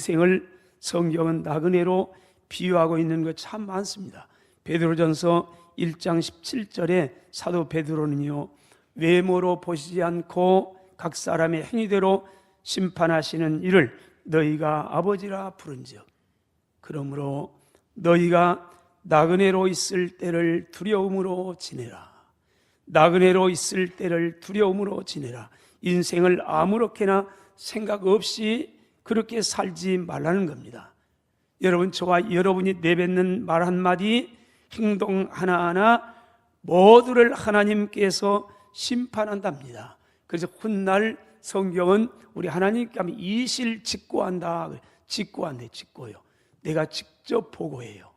내 인생을 성경은 나그네로 비유하고 있는 것 참 많습니다. 베드로전서 1장 17절에 사도 베드로는요. 외모로 보시지 않고 각 사람의 행위대로 심판하시는 이를 너희가 아버지라 부른즉 그러므로 너희가 나그네로 있을 때를 두려움으로 지내라. 나그네로 있을 때를 두려움으로 지내라. 인생을 아무렇게나 생각 없이 그렇게 살지 말라는 겁니다. 여러분, 저와 여러분이 내뱉는 말 한마디, 행동 하나하나 모두를 하나님께서 심판한답니다. 그래서 훗날 성경은 우리 하나님께 하면 이실 직고한다. 직고한대, 직고요. 내가 직접 보고해요.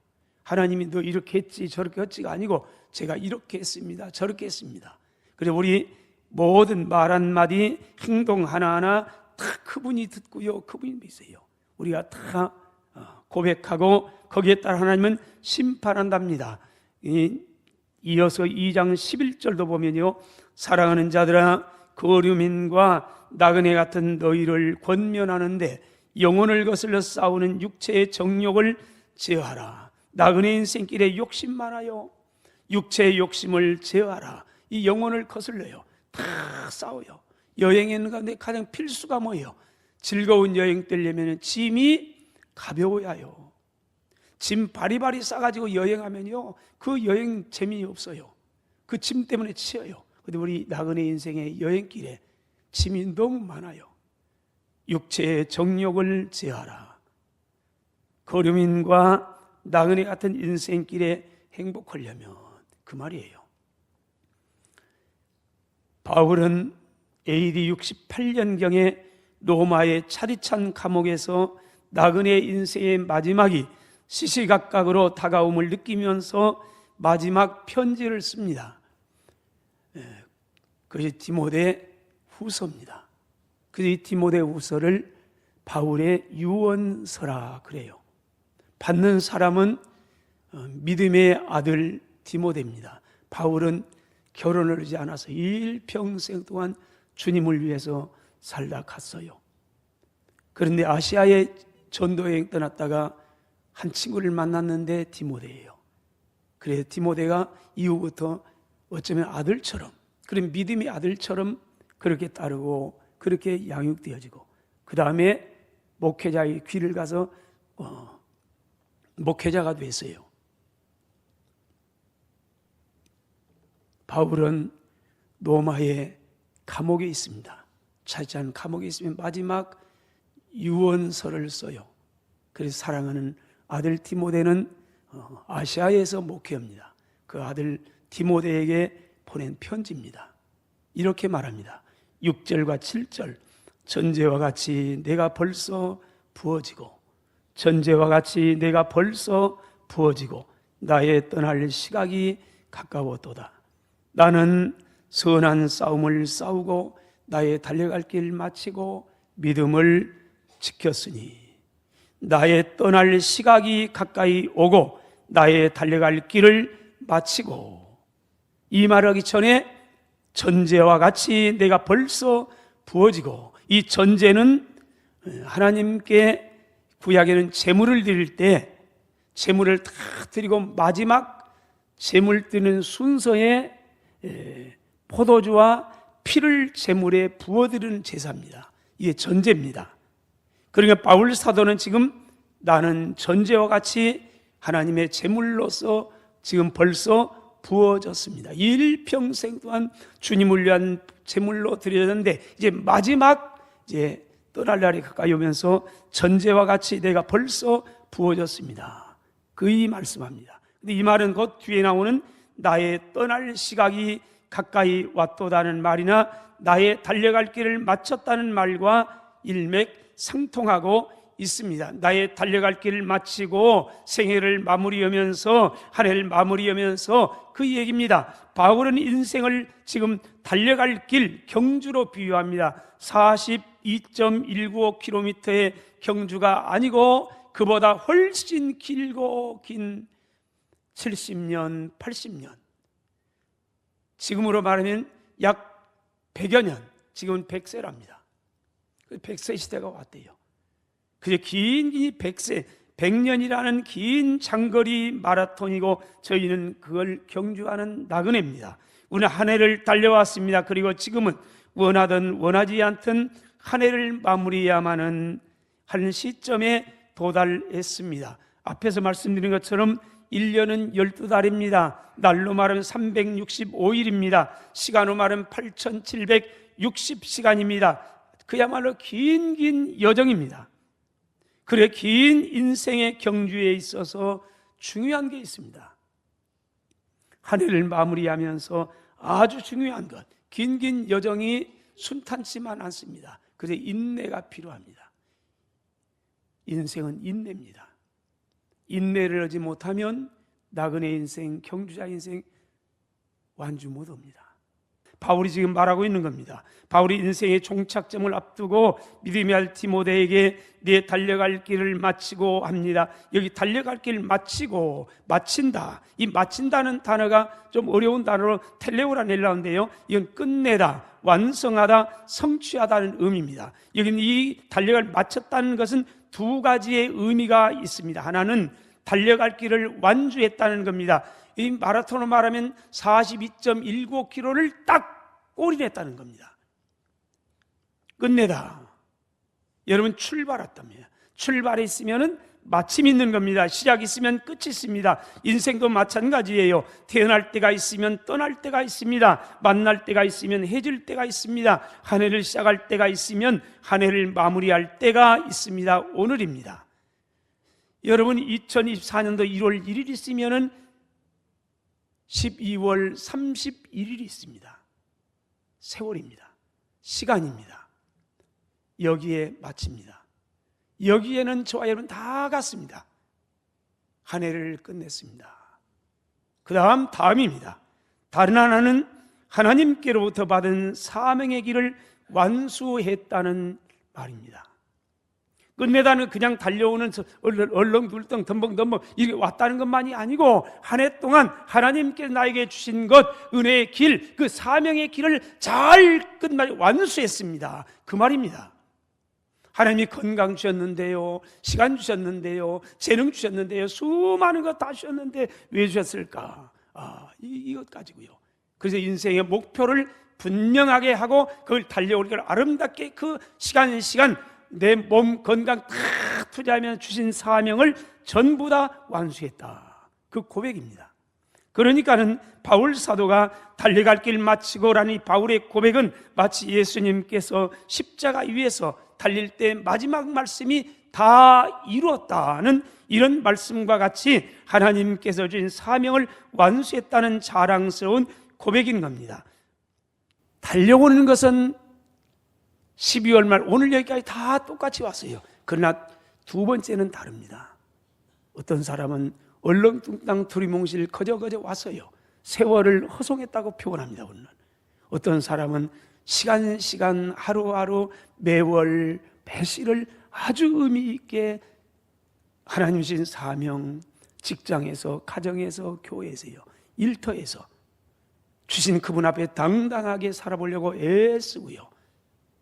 하나님이 너 이렇게 했지 저렇게 했지가 아니고 제가 이렇게 했습니다. 저렇게 했습니다. 그래서 우리 모든 말 한마디 행동 하나하나 다 그분이 듣고요. 그분이 믿으세요. 우리가 다 어, 고백하고 거기에 따라 하나님은 심판한답니다. 이- 이어서 2장 11절도 보면요. 사랑하는 자들아 거류민과 나그네 같은 너희를 권면하는데 영혼을 거슬러 싸우는 육체의 정욕을 제어하라. 나그네 인생길에 욕심 많아요. 육체의 욕심을 제어하라. 이 영혼을 거슬러요. 다 싸워요. 여행하는 가운데 가장 필수가 뭐예요? 즐거운 여행 되려면 짐이 가벼워야 해요. 짐 바리바리 싸가지고 여행하면요. 그 여행 재미없어요. 그 짐 때문에 치여요. 근데 우리 나그네 인생의 여행길에 짐이 너무 많아요. 육체의 정욕을 제하라. 거류민과 나그네 같은 인생길에 행복하려면 그 말이에요. 바울은 AD 68년경에 로마의 차디찬 감옥에서 나그네 인생의 마지막이 시시각각으로 다가옴을 느끼면서 마지막 편지를 씁니다. 예, 그것이 디모데 후서입니다. 그래서 이 디모데 후서를 바울의 유언서라 그래요. 받는 사람은 어, 믿음의 아들 디모데입니다. 바울은 결혼을 하지 않아서 일평생 동안 주님을 위해서 살다 갔어요. 그런데 아시아에 전도 여행 떠났다가 한 친구를 만났는데 디모데예요. 그래서 디모데가 이후부터 어쩌면 아들처럼 그런 믿음의 아들처럼 그렇게 따르고 그렇게 양육되어지고 그 다음에 목회자의 귀를 가서 어, 목회자가 됐어요. 바울은 로마의 감옥에 있습니다. 차지한 감옥에 있으면 마지막 유언서를 써요. 그래서 사랑하는 아들 디모데는 어, 아시아에서 목회합니다. 그 아들 디모데에게 보낸 편지입니다. 이렇게 말합니다. 6절과 7절 전제와 같이 내가 벌써 부어지고 전제와 같이 내가 벌써 부어지고 나의 떠날 시각이 가까웠도다. 나는 선한 싸움을 싸우고 나의 달려갈 길 마치고 믿음을 지켰으니 나의 떠날 시각이 가까이 오고 나의 달려갈 길을 마치고 이 말하기 전에 전제와 같이 내가 벌써 부어지고 이 전제는 하나님께 구약에는 제물을 드릴 때 제물을 다 드리고 마지막 제물 드는 순서에 에, 포도주와 피를 제물에 부어드리는 제사입니다. 이게 전제입니다. 그러니까 바울 사도는 지금 나는 전제와 같이 하나님의 제물로서 지금 벌써 부어졌습니다. 일평생 동안 주님을 위한 제물로 드려졌는데 이제 마지막 이제 떠날 날이 가까이 오면서 전제와 같이 내가 벌써 부어졌습니다. 그이 말씀합니다. 근데 이 말은 곧 뒤에 나오는 나의 떠날 시각이 가까이 왔도다는 말이나 나의 달려갈 길을 마쳤다는 말과 일맥상통하고 있습니다. 나의 달려갈 길을 마치고 생애를 마무리하면서 한 해를 마무리하면서 그 얘기입니다. 바울은 인생을 지금 달려갈 길 경주로 비유합니다. 42.195km의 경주가 아니고 그보다 훨씬 길고 긴 70년, 80년. 지금으로 말하면 약 100여 년, 지금은 100세랍니다. 100세 시대가 왔대요. 그저 긴 길이 100세, 100년이라는 긴 장거리 마라톤이고 저희는 그걸 경주하는 나그네입니다. 우리는 한 해를 달려왔습니다. 그리고 지금은 원하든 원하지 않든 한 해를 마무리해야만은 하는 시점에 도달했습니다. 앞에서 말씀드린 것처럼 1년은 12달입니다. 날로 말하면 365일입니다. 시간으로 말하면 8760시간입니다. 그야말로 긴 긴 여정입니다. 그래 긴 인생의 경주에 있어서 중요한 게 있습니다. 한 해를 마무리하면서 아주 중요한 것, 긴 긴 여정이 순탄치만 않습니다. 그래서 인내가 필요합니다. 인생은 인내입니다. 인내를 하지 못하면 나그네 인생, 경주자 인생 완주 못 옵니다. 바울이 지금 말하고 있는 겁니다. 바울이 인생의 종착점을 앞두고 믿음이 할 디모데에게 네 달려갈 길을 마치고 합니다. 여기 달려갈 길을 마치고 마친다. 이 마친다는 단어가 좀 어려운 단어로 텔레오라 넬라운데요. 이건 끝내다, 완성하다, 성취하다는 의미입니다. 여기는 이 달려갈 마쳤다는 것은 두 가지의 의미가 있습니다. 하나는 달려갈 길을 완주했다는 겁니다. 이 마라톤을 말하면 42.19km를 딱 골인했다는 겁니다. 끝내다. 여러분 출발했답니다. 출발이 있으면은 마침 있는 겁니다. 시작 있으면 끝이 있습니다. 인생도 마찬가지예요. 태어날 때가 있으면 떠날 때가 있습니다. 만날 때가 있으면 헤어질 때가 있습니다. 한 해를 시작할 때가 있으면 한 해를 마무리할 때가 있습니다. 오늘입니다. 여러분 2024년도 1월 1일 있으면은 12월 31일이 있습니다. 세월입니다. 시간입니다. 여기에 마칩니다. 여기에는 저와 여러분 다 갔습니다. 한 해를 끝냈습니다. 그 다음 다음입니다. 다른 하나는 하나님께로부터 받은 사명의 길을 완수했다는 말입니다. 끝내다는 그냥 달려오는 얼렁둘렁 덤벙덤벙 이게 왔다는 것만이 아니고 한 해 동안 하나님께 나에게 주신 것 은혜의 길, 그 사명의 길을 잘 끝마 완수했습니다. 그 말입니다. 하나님이 건강 주셨는데요, 시간 주셨는데요, 재능 주셨는데요, 수많은 것 다 주셨는데 왜 주셨을까? 아, 이, 이것 가지고요. 그래서 인생의 목표를 분명하게 하고 그걸 달려오는 걸 아름답게 그 시간 시간 내 몸 건강 다 투자하면 주신 사명을 전부 다 완수했다. 그 고백입니다. 그러니까는 바울 사도가 달려갈 길 마치고라니 바울의 고백은 마치 예수님께서 십자가 위에서 달릴 때 마지막 말씀이 다 이루었다는 이런 말씀과 같이 하나님께서 주신 사명을 완수했다는 자랑스러운 고백인 겁니다. 달려오는 것은 12월 말 오늘 여기까지 다 똑같이 왔어요. 그러나 두 번째는 다릅니다. 어떤 사람은 얼렁뚱땅 두리뭉실 거저거저 왔어요. 세월을 허송했다고 표현합니다. 오늘 어떤 사람은 시간 시간 하루하루 매월 매시를 아주 의미 있게 하나님 신 사명 직장에서 가정에서 교회에서요 일터에서 주신 그분 앞에 당당하게 살아보려고 애쓰고요.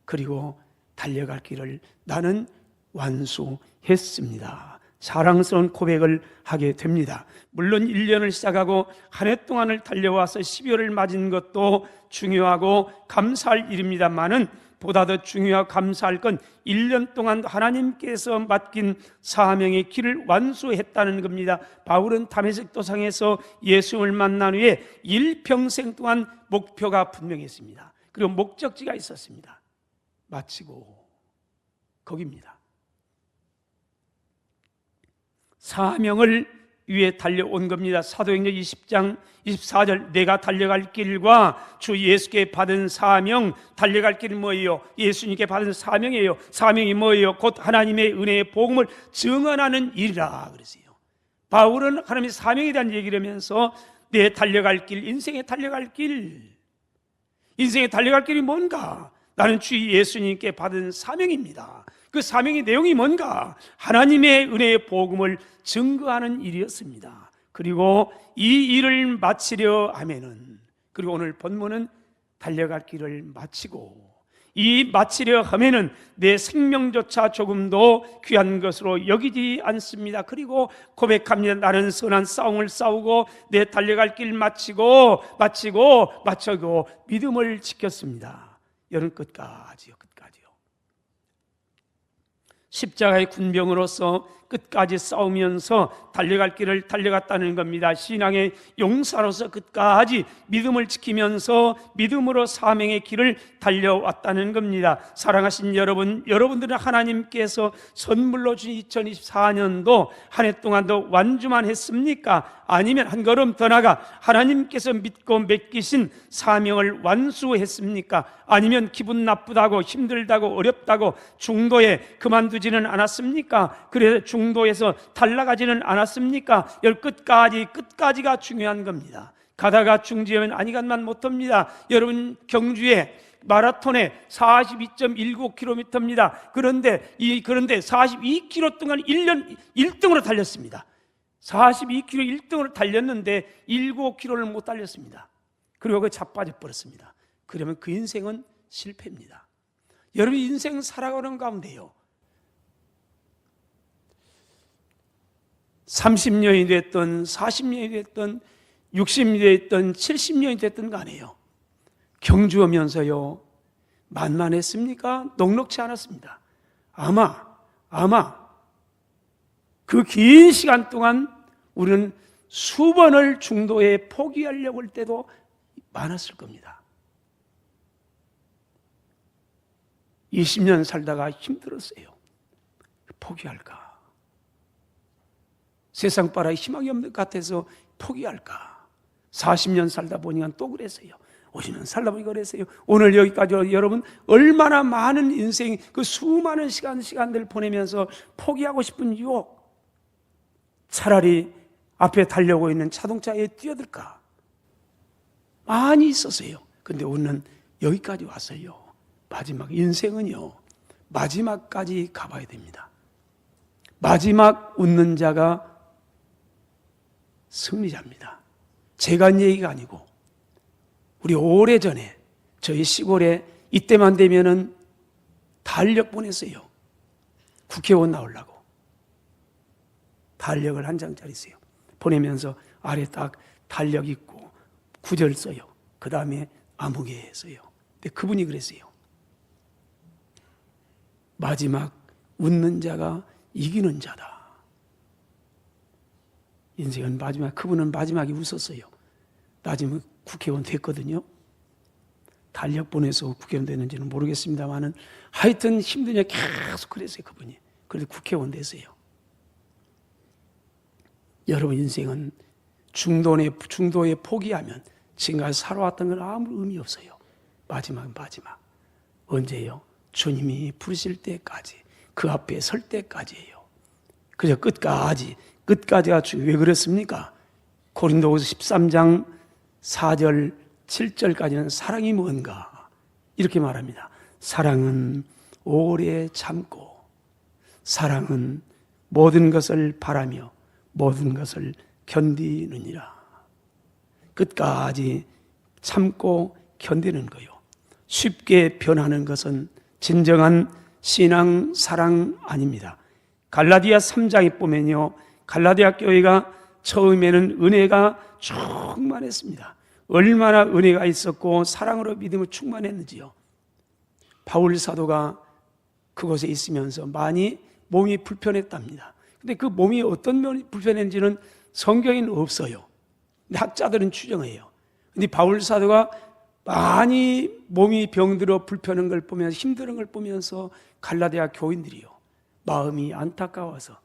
그리고 달려갈 길을 나는 완수했습니다. 사랑스러운 고백을 하게 됩니다. 물론 1년을 시작하고 한 해 동안을 달려와서 12월을 맞은 것도 중요하고 감사할 일입니다만은 보다 더 중요하고 감사할 건 1년 동안 하나님께서 맡긴 사명의 길을 완수했다는 겁니다. 바울은 담에색 도상에서 예수를 만난 후에 일평생 동안 목표가 분명했습니다. 그리고 목적지가 있었습니다. 마치고 거기입니다. 사명을 위해 달려온 겁니다. 사도행전 20장 24절 내가 달려갈 길과 주 예수께 받은 사명 달려갈 길이 뭐예요? 예수님께 받은 사명이에요. 사명이 뭐예요? 곧 하나님의 은혜의 복음을 증언하는 일이라 그랬어요. 바울은 하나님의 사명에 대한 얘기를 하면서 내 달려갈 길, 인생에 달려갈 길, 인생에 달려갈 길이 뭔가? 나는 주 예수님께 받은 사명입니다. 그 사명의 내용이 뭔가? 하나님의 은혜의 복음을 증거하는 일이었습니다. 그리고 이 일을 마치려 하면은 그리고 오늘 본문은 달려갈 길을 마치고 이 마치려 하면은 내 생명조차 조금도 귀한 것으로 여기지 않습니다. 그리고 고백합니다. 나는 선한 싸움을 싸우고 내 달려갈 길 마치고 마치고 마치고 믿음을 지켰습니다. 여름 끝까지요. 십자가의 군병으로서 끝까지 싸우면서 달려갈 길을 달려갔다는 겁니다. 신앙의 용사로서 끝까지 믿음을 지키면서 믿음으로 사명의 길을 달려왔다는 겁니다. 사랑하신 여러분, 여러분들은 하나님께서 선물로 주신 2024년도 한 해 동안도 완주만 했습니까? 아니면 한 걸음 더 나가 하나님께서 믿고 맡기신 사명을 완수했습니까? 아니면 기분 나쁘다고 힘들다고 어렵다고 중도에 그만두지는 않았습니까? 그래서 중 도에서 달라가지는 않았습니까? 열 끝까지 끝까지가 중요한 겁니다. 가다가 중지하면 아니간만 못합니다. 여러분 경주에 마라톤에 42.19km입니다. 그런데 이 그런데 42km 동안 1년 1등으로 달렸습니다. 42km 1등으로 달렸는데 19km를 못 달렸습니다. 그리고 그 자빠져 버렸습니다. 그러면 그 인생은 실패입니다. 여러분 인생 살아가는 가운데요. 30년이 됐던 40년이 됐던 60년이 됐던 70년이 됐던 간에요. 경주하면서요. 만만했습니까? 녹록치 않았습니다. 아마 아마 그 긴 시간 동안 우리는 수번을 중도에 포기하려고 할 때도 많았을 겁니다. 20년 살다가 힘들었어요. 포기할까? 세상 바라 희망이 없는 것 같아서 포기할까? 40년 살다 보니까 또 그랬어요. 50년 살다 보니까 그랬어요. 오늘 여기까지 여러분 얼마나 많은 인생 그 수많은 시간 시간들 보내면서 포기하고 싶은 유혹 차라리 앞에 달려오고 있는 자동차에 뛰어들까? 많이 있었어요. 근데 오늘은 여기까지 왔어요. 마지막 인생은요. 마지막까지 가봐야 됩니다. 마지막 웃는 자가 승리자입니다. 제가 한 얘기가 아니고 우리 오래전에 저희 시골에 이때만 되면은 달력 보냈어요. 국회의원 나오려고. 달력을 한 장짜리 써요. 보내면서 아래 딱 달력 있고 구절 써요. 그 다음에 아무개 써요. 근데 그분이 그랬어요. 마지막 웃는 자가 이기는 자다. 인생은 마지막, 그분은 마지막에 웃었어요. 나중에 국회의원 됐거든요. 달력 보내서 국회의원 됐는지는 모르겠습니다만은 하여튼 힘드냐 계속 그랬어요, 그분이. 그래도 국회의원 됐어요. 여러분 인생은 중도에, 중도에 포기하면 지금까지 살아왔던 건 아무 의미 없어요. 마지막은 마지막. 언제요? 주님이 부르실 때까지, 그 앞에 설 때까지예요. 그저 끝까지, 끝까지가 주- 왜 그랬습니까? 고린도후서 13장 4절, 7절까지는 사랑이 뭔가? 이렇게 말합니다. 사랑은 오래 참고, 사랑은 모든 것을 바라며 모든 것을 견디느니라. 끝까지 참고 견디는 거요. 쉽게 변하는 것은 진정한 신앙 사랑 아닙니다. 갈라디아 3장에 보면요. 갈라디아 교회가 처음에는 은혜가 충만했습니다. 얼마나 은혜가 있었고 사랑으로 믿음을 충만했는지요. 바울 사도가 그곳에 있으면서 많이 몸이 불편했답니다. 근데 그 몸이 어떤 면이 불편했는지는 성경에는 없어요. 근데 학자들은 추정해요. 근데 바울 사도가 많이 몸이 병들어 불편한 걸 보면서 힘든 걸 보면서 갈라디아 교인들이요. 마음이 안타까워서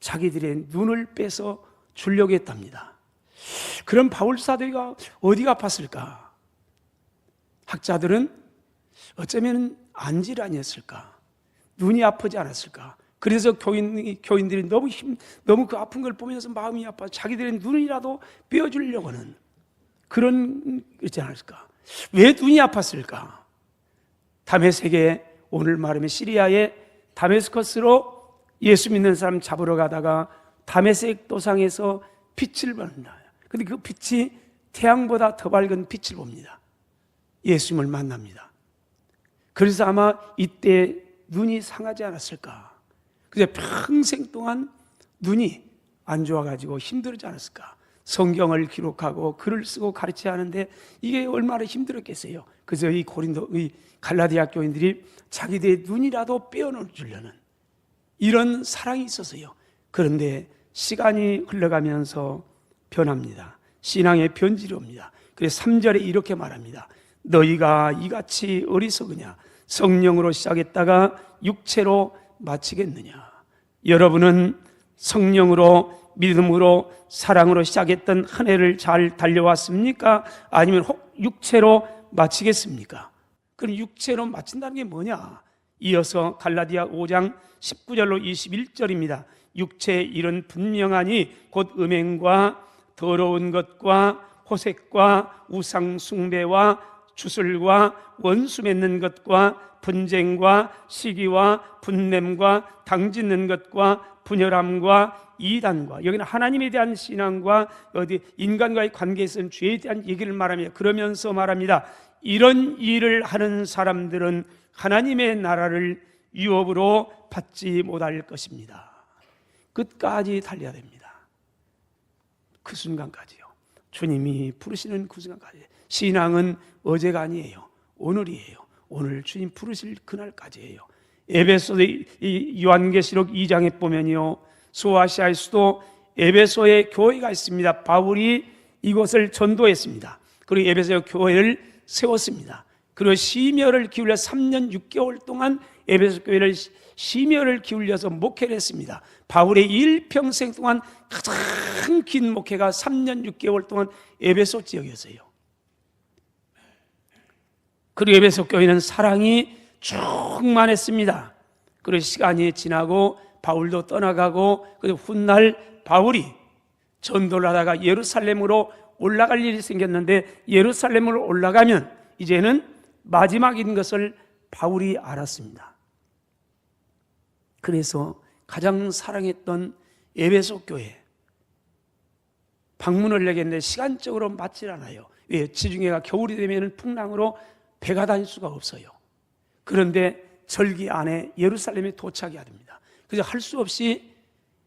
자기들의 눈을 빼서 주려고 했답니다. 그럼 바울 사도가 어디가 아팠을까? 학자들은 어쩌면 안질환이었을까? 눈이 아프지 않았을까? 그래서 교인, 교인들이 너무 힘, 너무 그 아픈 걸 보면서 마음이 아파 자기들의 눈이라도 빼어주려고 하는 그런, 있지 않을까? 왜 눈이 아팠을까? 다메섹에 오늘 말하면 시리아의 다메스커스로 예수 믿는 사람 잡으러 가다가 다메섹 도상에서 빛을 받는다. 근데 그 빛이 태양보다 더 밝은 빛을 봅니다. 예수님을 만납니다. 그래서 아마 이때 눈이 상하지 않았을까. 그래서 평생 동안 눈이 안 좋아가지고 힘들지 않았을까. 성경을 기록하고 글을 쓰고 가르쳐야 하는데 이게 얼마나 힘들었겠어요. 그래서 이 고린도, 이 갈라디아 교인들이 자기들의 눈이라도 빼어주려는 이런 사랑이 있었어요. 그런데 시간이 흘러가면서 변합니다. 신앙의 변질이 옵니다. 그래서 3절에 이렇게 말합니다. 너희가 이같이 어리석으냐? 성령으로 시작했다가 육체로 마치겠느냐? 여러분은 성령으로 믿음으로 사랑으로 시작했던 한 해를 잘 달려왔습니까? 아니면 혹 육체로 마치겠습니까? 그럼 육체로 마친다는 게 뭐냐? 이어서 갈라디아 5장 19절로 21절입니다. 육체의 일은 분명하니 곧 음행과 더러운 것과 호색과 우상 숭배와 주술과 원수 맺는 것과 분쟁과 시기와 분냄과 당짓는 것과 분열함과 이단과 여기는 하나님에 대한 신앙과 어디 인간과의 관계에 있는 죄에 대한 얘기를 말합니다. 그러면서 말합니다. 이런 일을 하는 사람들은 하나님의 나라를 유업으로 받지 못할 것입니다. 끝까지 달려야 됩니다. 그 순간까지요. 주님이 부르시는 그 순간까지. 신앙은 어제가 아니에요. 오늘이에요. 오늘 주님 부르실 그날까지예요. 에베소 이 요한계시록 2장에 보면요. 소아시아의 수도 에베소에 교회가 있습니다. 바울이 이곳을 전도했습니다. 그리고 에베소 교회를 세웠습니다. 그리고 심혈을 기울여 3년 6개월 동안 에베소 교회를 심혈을 기울여서 목회를 했습니다. 바울의 일평생 동안 가장 긴 목회가 3년 6개월 동안 에베소 지역이었어요. 그리고 에베소 교회는 사랑이 충만했습니다. 그리고 시간이 지나고 바울도 떠나가고 그리고 훗날 바울이 전도를 하다가 예루살렘으로 올라갈 일이 생겼는데 예루살렘으로 올라가면 이제는 마지막인 것을 바울이 알았습니다. 그래서 가장 사랑했던 에베소 교회 방문을 내겠는데 시간적으로 맞질 않아요. 왜? 지중해가 겨울이 되면 풍랑으로 배가 다닐 수가 없어요. 그런데 절기 안에 예루살렘에 도착해야 됩니다. 그래서 할 수 없이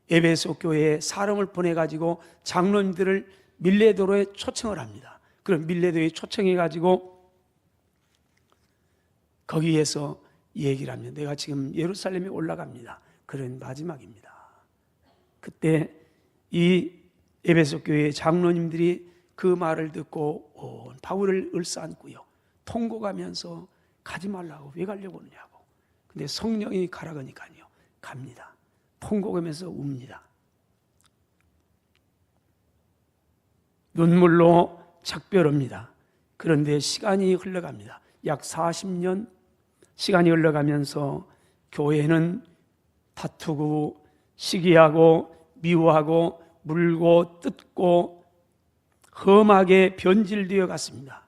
에베소 교회에 사람을 보내가지고 장로님들을 밀레도로에 초청을 합니다. 그럼 밀레도에 초청해가지고 거기에서 얘기를 합니다. 내가 지금 예루살렘에 올라갑니다. 그런 마지막입니다. 그때 이 에베소 교회 장로님들이 그 말을 듣고 온 바울을 을싸안고요. 통곡하면서 가지 말라고 왜 가려고 하냐고. 근데 성령이 가라 그러니까요. 갑니다. 통곡하면서 웁니다. 눈물로 작별합니다. 그런데 시간이 흘러갑니다. 약 40년 시간이 흘러가면서 교회는 다투고 시기하고 미워하고 물고 뜯고 험하게 변질되어 갔습니다.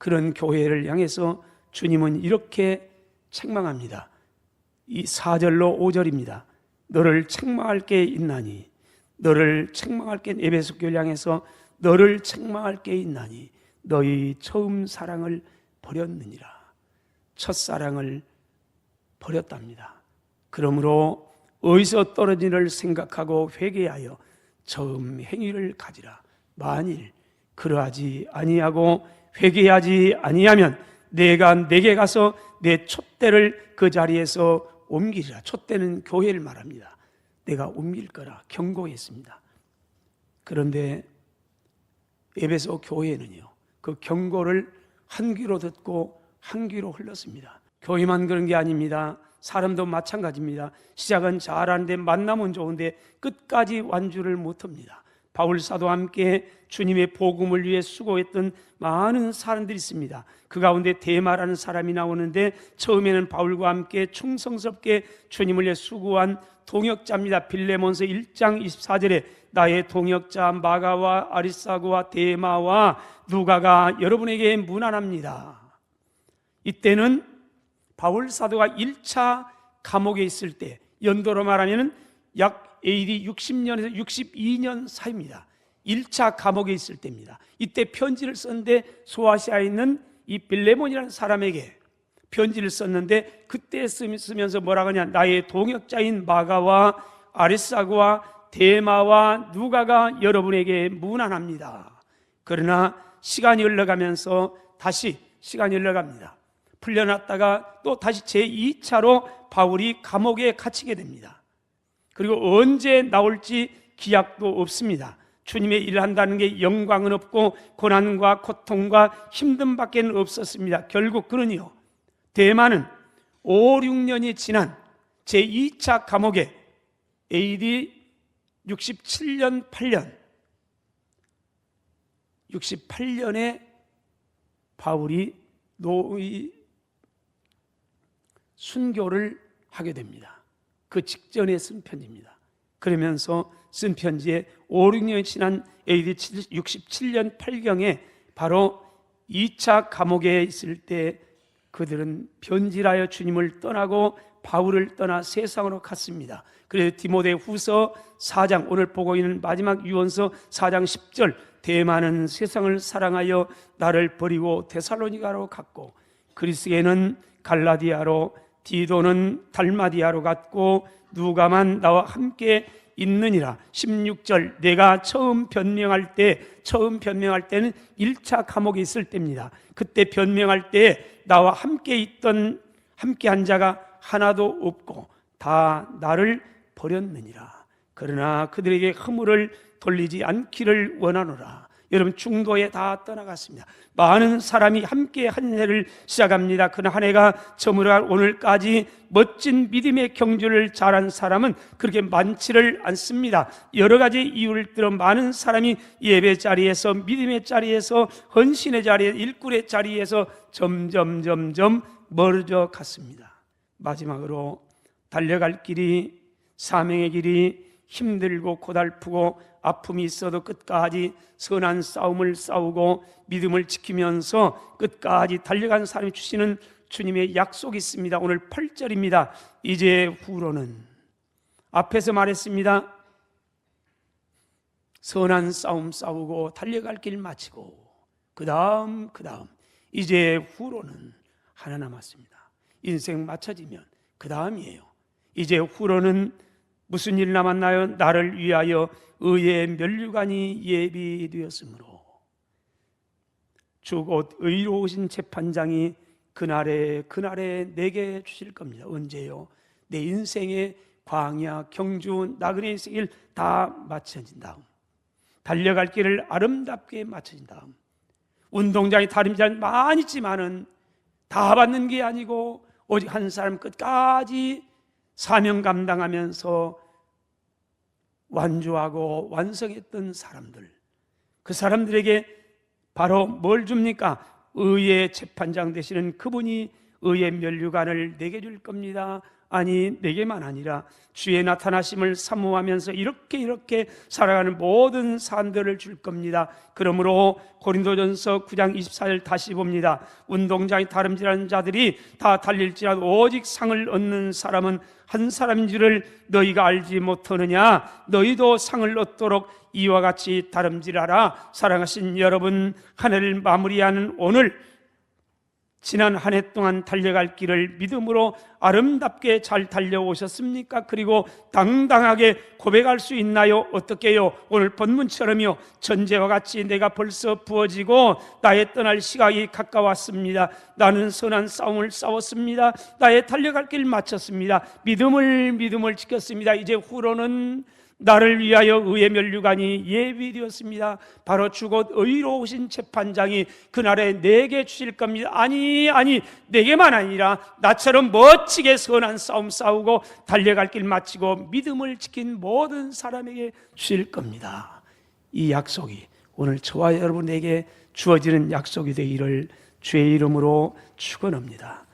그런 교회를 향해서 주님은 이렇게 책망합니다. 이 4절로 5절입니다. 너를 책망할 게 있나니 너를 책망할 게 에베소 교회를 향해서 너를 책망할 게 있나니 너희 처음 사랑을 버렸느니라. 첫 사랑을 버렸답니다. 그러므로 어디서 떨어지를 생각하고 회개하여 처음 행위를 가지라. 만일 그러하지 아니하고 회개하지 아니하면 내가 내게 가서 내 촛대를 그 자리에서 옮기리라. 촛대는 교회를 말합니다. 내가 옮길 거라 경고했습니다. 그런데 에베소 교회는요. 그 경고를 한 귀로 듣고 한 귀로 흘렀습니다. 교회만 그런 게 아닙니다. 사람도 마찬가지입니다. 시작은 잘하는데 만나면 좋은데 끝까지 완주를 못합니다. 바울 사도와 함께 주님의 복음을 위해 수고했던 많은 사람들이 있습니다. 그 가운데 대마라는 사람이 나오는데 처음에는 바울과 함께 충성스럽게 주님을 위해 수고한 동역자입니다. 빌레몬서 1장 24절에 나의 동역자 마가와 아리사고와 대마와 누가가 여러분에게 무난합니다. 이때는 바울 사도가 1차 감옥에 있을 때 연도로 말하면 약 AD 60년에서 62년 사이입니다. 1차 감옥에 있을 때입니다. 이때 편지를 썼는데 소아시아에 있는 이 빌레몬이라는 사람에게 편지를 썼는데 그때 쓰- 쓰면서 뭐라 하냐 나의 동역자인 마가와 아레사고와 데마와 누가가 여러분에게 무난합니다. 그러나 시간이 흘러가면서 다시 시간이 흘러갑니다. 풀려났다가 또 다시 제2차로 바울이 감옥에 갇히게 됩니다. 그리고 언제 나올지 기약도 없습니다. 주님의 일을 한다는 게 영광은 없고 고난과 고통과 힘듦밖에 없었습니다. 결국 그는요. 대만은 5, 6년이 지난 제2차 감옥에 AD 67년 8년 68년에 바울이 노의 순교를 하게 됩니다. 그 직전에 쓴 편지입니다. 그러면서 쓴 편지에 5, 6년이 지난 AD 67년 8경에 바로 2차 감옥에 있을 때 그들은 변질하여 주님을 떠나고 바울을 떠나 세상으로 갔습니다. 그래서 디모데 후서 4장 오늘 보고 있는 마지막 유언서 4장 10절 대만은 세상을 사랑하여 나를 버리고 데살로니가로 갔고 그리스에는 갈라디아로 디도는 달마디아로 갔고 누가만 나와 함께 있느니라. 16절 내가 처음 변명할 때 처음 변명할 때는 1차 감옥에 있을 때입니다. 그때 변명할 때 나와 함께 있던 함께 한 자가 하나도 없고 다 나를 버렸느니라. 그러나 그들에게 허물을 돌리지 않기를 원하노라 여러분 중도에 다 떠나갔습니다. 많은 사람이 함께 한 해를 시작합니다. 그한 해가 저물어 오늘까지 멋진 믿음의 경주를 잘한 사람은 그렇게 많지를 않습니다. 여러 가지 이유를 들어 많은 사람이 예배 자리에서 믿음의 자리에서 헌신의 자리에 일꾼의 자리에서 점점 점점 멀어져 갔습니다. 마지막으로 달려갈 길이 사명의 길이 힘들고 고달프고 아픔이 있어도 끝까지 선한 싸움을 싸우고 믿음을 지키면서 끝까지 달려간 사람이 주시는 주님의 약속이 있습니다. 오늘 8절입니다. 이제 후로는 앞에서 말했습니다. 선한 싸움 싸우고 달려갈 길 마치고 그 다음 그 다음 이제 후로는 하나 남았습니다. 인생 맞춰지면 그 다음이에요. 이제 후로는 무슨 일 남았나요? 나를 위하여 의의 면류관이 예비되었으므로 주곧 의로우신 재판장이 그날에 그날에 내게 주실 겁니다. 언제요? 내 인생의 광야, 경주, 나그네 인생을 다 마쳐진 다음 달려갈 길을 아름답게 마쳐진 다음 운동장에 다림장 많이 있지만은 다 받는 게 아니고 오직 한 사람 끝까지 사명 감당하면서 완주하고 완성했던 사람들 그 사람들에게 바로 뭘 줍니까? 의의 재판장 되시는 그분이 의의 면류관을 내게 줄 겁니다. 아니 내게만 아니라 주의 나타나심을 사모하면서 이렇게 이렇게 살아가는 모든 사람들을 줄 겁니다. 그러므로 고린도전서 9장 24절 다시 봅니다. 운동장에 다름질하는 자들이 다 달릴지라도 오직 상을 얻는 사람은 한 사람인 줄을 너희가 알지 못하느냐 너희도 상을 얻도록 이와 같이 다름질하라 사랑하신 여러분 한 해를 마무리하는 오늘 지난 한 해 동안 달려갈 길을 믿음으로 아름답게 잘 달려오셨습니까? 그리고 당당하게 고백할 수 있나요? 어떻게요? 오늘 본문처럼요. 전제와 같이 내가 벌써 부어지고 나의 떠날 시각이 가까웠습니다. 나는 선한 싸움을 싸웠습니다. 나의 달려갈 길 마쳤습니다. 믿음을 믿음을 지켰습니다. 이제 후로는 나를 위하여 의의 면류관이 예비되었습니다. 바로 주곧 의로우신 재판장이 그날에 내게 주실 겁니다. 아니 아니 내게만 아니라 나처럼 멋지게 선한 싸움 싸우고 달려갈 길 마치고 믿음을 지킨 모든 사람에게 주실 겁니다. 이 약속이 오늘 저와 여러분에게 주어지는 약속이 되기를 주의 이름으로 축원합니다.